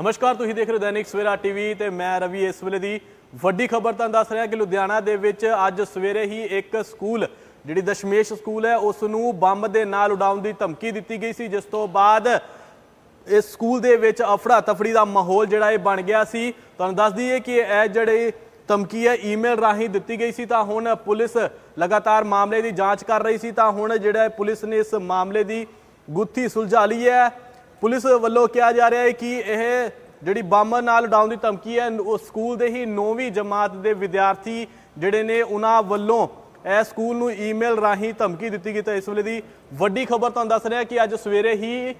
ਨਮਸਕਾਰ, ਤੁਸੀਂ ਦੇਖ ਰਹੇ ਹੋ ਦੈਨਿਕ ਸਵੇਰਾ ਟੀਵੀ ਤੇ ਮੈਂ ਰਵੀ ਇਸ ਵੇਲੇ ਦੀ ਵੱਡੀ ਖਬਰ ਤੁਹਾਨੂੰ ਦੱਸ ਰਿਹਾ ਕਿ ਲੁਧਿਆਣਾ ਦੇ ਵਿੱਚ ਅੱਜ ਸਵੇਰੇ ਹੀ ਇੱਕ ਸਕੂਲ, ਜਿਹੜੀ ਦਸ਼ਮੇਸ਼ ਸਕੂਲ ਹੈ ਉਸ ਨੂੰ ਬੰਬ ਦੇ ਨਾਲ ਉਡਾਉਣ ਦੀ ਧਮਕੀ ਦਿੱਤੀ ਗਈ ਸੀ, ਜਿਸ ਤੋਂ ਬਾਅਦ ਇਸ ਸਕੂਲ ਦੇ ਵਿੱਚ ਅਫੜਾ ਤਫੜੀ ਦਾ ਮਾਹੌਲ ਜਿਹੜਾ ਇਹ ਬਣ ਗਿਆ ਸੀ। ਤੁਹਾਨੂੰ ਦੱਸ ਦਈਏ ਕਿ ਇਹ ਜਿਹੜੀ ਧਮਕੀ ਹੈ, ਈਮੇਲ ਰਾਹੀਂ ਦਿੱਤੀ ਗਈ ਸੀ, ਤਾਂ ਹੁਣ ਪੁਲਿਸ ਲਗਾਤਾਰ ਮਾਮਲੇ ਦੀ ਜਾਂਚ ਕਰ ਰਹੀ ਸੀ, ਤਾਂ ਹੁਣ ਜਿਹੜਾ ਪੁਲਿਸ ਨੇ ਇਸ ਮਾਮਲੇ ਦੀ ਗੁੱਥੀ ਸੁਲਝਾ ਲਈ ਹੈ। ਪੁਲਿਸ ਵੱਲੋਂ ਕਿਹਾ ਜਾ ਰਿਹਾ ਹੈ ਕਿ ਇਹ ਜਿਹੜੀ ਬੰਬ ਨਾਲ ਉਡਾਉਣ ਦੀ ਧਮਕੀ ਹੈ, ਉਹ ਸਕੂਲ ਦੇ ਹੀ 9ਵੀਂ ਜਮਾਤ ਦੇ ਵਿਦਿਆਰਥੀ ਜਿਹੜੇ ਨੇ, ਉਹਨਾਂ ਵੱਲੋਂ ਇਹ ਸਕੂਲ ਨੂੰ ਈਮੇਲ ਰਾਹੀਂ ਧਮਕੀ ਦਿੱਤੀ ਗਈ। ਤਾਂ ਇਸ ਵੇਲੇ ਦੀ ਵੱਡੀ ਖਬਰ ਤੁਹਾਨੂੰ ਦੱਸ ਰਿਹਾ ਕਿ ਅੱਜ ਸਵੇਰੇ ਹੀ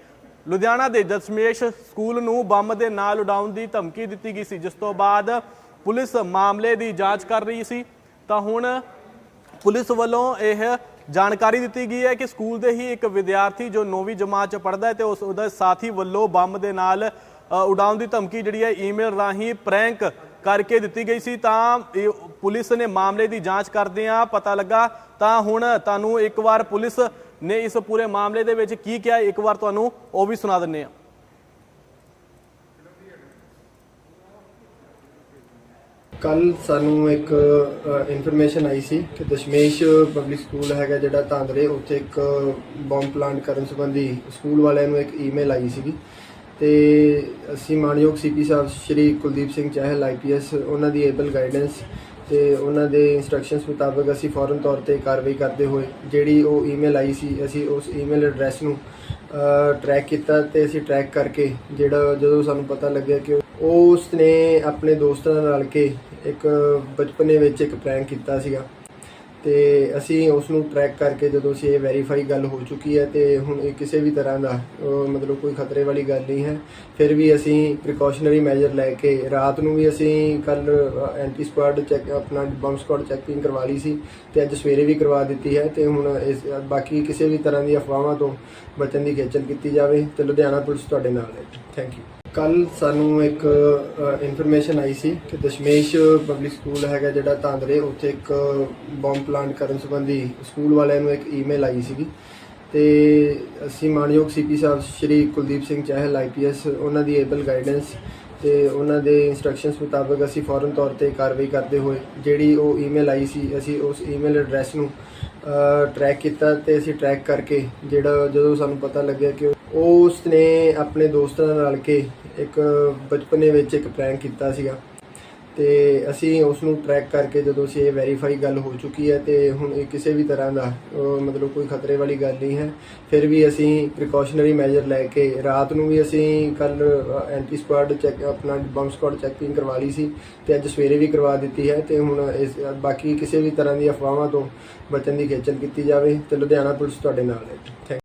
ਲੁਧਿਆਣਾ ਦੇ ਦਸ਼ਮੇਸ਼ ਸਕੂਲ ਨੂੰ ਬੰਬ ਦੇ ਨਾਲ ਉਡਾਉਣ ਦੀ ਧਮਕੀ ਦਿੱਤੀ ਗਈ ਸੀ, ਜਿਸ ਤੋਂ ਬਾਅਦ ਪੁਲਿਸ ਮਾਮਲੇ ਦੀ ਜਾਂਚ ਕਰ ਰਹੀ ਸੀ। ਤਾਂ ਹੁਣ ਪੁਲਿਸ ਵੱਲੋਂ ਇਹ ਜਾਣਕਾਰੀ ਦਿੱਤੀ ਗਈ ਹੈ ਕਿ ਸਕੂਲ ਦੇ ਹੀ ਇੱਕ ਵਿਦਿਆਰਥੀ ਜੋ 9ਵੀਂ ਜਮਾਤ ਚ ਪੜ੍ਹਦਾ ਹੈ ਤੇ ਉਸ ਉਹਦਾ ਸਾਥੀ ਵੱਲੋਂ ਬੰਬ ਦੇ ਨਾਲ ਉਡਾਉਣ ਦੀ ਧਮਕੀ ਜਿਹੜੀ ਹੈ ਈਮੇਲ ਰਾਹੀਂ ਪ੍ਰੈਂਕ ਕਰਕੇ ਦਿੱਤੀ ਗਈ ਸੀ। ਤਾਂ ਇਹ ਪੁਲਿਸ ਨੇ ਮਾਮਲੇ ਦੀ ਜਾਂਚ ਕਰਦੇ ਆ ਪਤਾ ਲੱਗਾ, ਤਾਂ ਹੁਣ ਤੁਹਾਨੂੰ ਇੱਕ ਵਾਰ ਪੁਲਿਸ ਨੇ ਇਸ ਪੂਰੇ ਮਾਮਲੇ ਦੇ ਵਿੱਚ ਕੀ ਕਿਹਾ, ਇੱਕ ਵਾਰ ਤੁਹਾਨੂੰ ਉਹ ਵੀ ਸੁਣਾ ਦਿੰਨੇ ਆ ਕੱਲ ਸਾਨੂੰ ਇੱਕ ਇਨਫੋਰਮੇਸ਼ਨ ਆਈ ਸੀ ਕਿ ਦਸ਼ਮੇਸ਼ ਪਬਲਿਕ ਸਕੂਲ ਹੈਗਾ ਜਿਹੜਾ ਤਾਂਦਰੇ ਉੱਥੇ ਇੱਕ ਬੰਬ ਪਲਾਂਟ ਕਰਨ ਸੰਬੰਧੀ ਸਕੂਲ ਵਾਲਿਆਂ ਨੂੰ ਇੱਕ ਈਮੇਲ ਆਈ ਸੀਗੀ। ਤੇ ਅਸੀਂ ਮਾਨਯੋਗ ਸੀਪੀ ਸਾਹਿਬ ਸ਼੍ਰੀ ਕੁਲਦੀਪ ਸਿੰਘ ਚਾਹਲ ਆਈਪੀਐਸ ਉਹਨਾਂ ਦੀ ਏਬਲ ਗਾਈਡੈਂਸ ਤੇ ਉਹਨਾਂ ਦੇ ਇਨਸਟਰਕਸ਼ਨਸ ਮੁਤਾਬਕ ਅਸੀਂ ਫੌਰਨ ਤੌਰ ਤੇ ਕਾਰਵਾਈ ਕਰਦੇ ਹੋਏ ਜਿਹੜੀ ਉਹ ਈਮੇਲ ਆਈ ਸੀ, ਅਸੀਂ ਉਸ ਈਮੇਲ ਐਡਰੈਸ ਨੂੰ ਟਰੈਕ ਕੀਤਾ ਤੇ ਅਸੀਂ ਟਰੈਕ ਕਰਕੇ ਜਿਹੜਾ, ਜਦੋਂ ਸਾਨੂੰ ਪਤਾ ਲੱਗਿਆ ਕਿ ਉਸ ਨੇ ਆਪਣੇ ਦੋਸਤਾਂ ਨਾਲ ਰਲ ਕੇ ਇੱਕ ਬਚਪਨੇ ਵਿੱਚ ਇੱਕ ਪ੍ਰੈਂਕ ਕੀਤਾ ਸੀਗਾ। ਤੇ ਅਸੀਂ ਉਸ ਨੂੰ ਟਰੈਕ ਕਰਕੇ ਜਦੋਂ ਅਸੀਂ ਇਹ ਵੈਰੀਫਾਈ ਗੱਲ ਹੋ ਚੁੱਕੀ ਹੈ ਤੇ ਹੁਣ ਇਹ ਕਿਸੇ ਵੀ ਤਰ੍ਹਾਂ ਦਾ ਮਤਲਬ ਕੋਈ ਖਤਰੇ ਵਾਲੀ ਗੱਲ ਨਹੀਂ ਹੈ। ਫਿਰ ਵੀ ਅਸੀਂ ਪ੍ਰੀਕਾਸ਼ਨਰੀ ਮੈਜਰ ਲੈ ਕੇ ਰਾਤ ਨੂੰ ਵੀ ਅਸੀਂ ਕੱਲ ਐਂਟੀ ਸਕੁਆਡ ਚੈੱਕ ਆਪਣਾ ਬੰਬ ਸਕੁਆਡ ਚੈਕਿੰਗ ਕਰਵਾ ਲਈ ਸੀ ਤੇ ਅੱਜ ਸਵੇਰੇ ਵੀ ਕਰਵਾ ਦਿੱਤੀ ਹੈ ਤੇ ਹੁਣ ਇਸ, ਬਾਕੀ ਕਿਸੇ ਵੀ ਤਰ੍ਹਾਂ ਦੀ ਅਫਵਾਹਾਂ ਤੋਂ ਬਚਣ ਦੀ ਖੇਚਲ ਕੀਤੀ ਜਾਵੇ ਤੇ ਲੁਧਿਆਣਾ ਪੁਲਿਸ ਤੁਹਾਡੇ ਨਾਲ ਹੈ। ਥੈਂਕ ਯੂ ਕੱਲ ਸਾਨੂੰ ਇੱਕ ਇਨਫੋਰਮੇਸ਼ਨ ਆਈ ਸੀ ਕਿ ਦਸ਼ਮੇਸ਼ ਪਬਲਿਕ ਸਕੂਲ ਹੈਗਾ ਜਿਹੜਾ ਤਾਂਦਰੇ ਉੱਥੇ ਇੱਕ ਬੰਬ ਪਲਾਂਟ ਕਰਨ ਸੰਬੰਧੀ ਸਕੂਲ ਵਾਲਿਆਂ ਨੂੰ ਇੱਕ ਈਮੇਲ ਆਈ ਸੀਗੀ। ਤੇ ਅਸੀਂ ਮਾਨਯੋਗ ਸੀਪੀ ਸਾਹਿਬ ਸ਼੍ਰੀ ਕੁਲਦੀਪ ਸਿੰਘ ਚਾਹਲ ਆਈਪੀਐਸ ਉਹਨਾਂ ਦੀ ਏਬਲ ਗਾਈਡੈਂਸ ਤੇ ਉਹਨਾਂ ਦੇ ਇਨਸਟਰਕਸ਼ਨਸ ਮੁਤਾਬਕ ਅਸੀਂ ਫੌਰਨ ਤੌਰ ਤੇ ਕਾਰਵਾਈ ਕਰਦੇ ਹੋਏ, ਜਿਹੜੀ ਉਹ ਈਮੇਲ ਆਈ ਸੀ, ਅਸੀਂ ਉਸ ਈਮੇਲ ਐਡਰੈਸ ਨੂੰ ਟਰੈਕ ਕੀਤਾ ਤੇ ਅਸੀਂ ਟਰੈਕ ਕਰਕੇ ਜਿਹੜਾ ਜਦੋਂ ਸਾਨੂੰ ਪਤਾ ਲੱਗਿਆ ਕਿ ਉਸ ਨੇ ਆਪਣੇ ਦੋਸਤਾਂ ਨਾਲ ਰਲ ਕੇ ਇੱਕ ਬਚਪਨੇ ਵਿੱਚ ਇੱਕ ਪ੍ਰੈਂਕ ਕੀਤਾ ਸੀਗਾ। ਤੇ ਅਸੀਂ ਉਸ ਨੂੰ ਟਰੈਕ ਕਰਕੇ ਜਦੋਂ ਅਸੀਂ ਇਹ ਵੈਰੀਫਾਈ ਗੱਲ ਹੋ ਚੁੱਕੀ ਹੈ ਤੇ ਹੁਣ ਇਹ ਕਿਸੇ ਵੀ ਤਰ੍ਹਾਂ ਦਾ ਮਤਲਬ ਕੋਈ ਖਤਰੇ ਵਾਲੀ ਗੱਲ ਨਹੀਂ ਹੈ। ਫਿਰ ਵੀ ਅਸੀਂ ਪ੍ਰੀਕਾਸ਼ਨਰੀ ਮੈਜਰ ਲੈ ਕੇ ਰਾਤ ਨੂੰ ਵੀ ਅਸੀਂ ਕੱਲ ਐਂਟੀ ਸਕੁਆਡ ਚੈੱਕ ਆਪਣਾ ਬੰਬ ਸਕੁਆਡ ਚੈਕਿੰਗ ਕਰਵਾ ਲਈ ਸੀ ਤੇ ਅੱਜ ਸਵੇਰੇ ਵੀ ਕਰਵਾ ਦਿੱਤੀ ਹੈ ਤੇ ਹੁਣ ਇਸ, ਬਾਕੀ ਕਿਸੇ ਵੀ ਤਰ੍ਹਾਂ ਦੀ ਅਫਵਾਹਾਂ ਤੋਂ ਬਚਣ ਦੀ ਖੇਚਲ ਕੀਤੀ ਜਾਵੇ ਤੇ ਲੁਧਿਆਣਾ ਪੁਲਿਸ ਤੁਹਾਡੇ ਨਾਲ ਹੈ। ਥੈਂਕ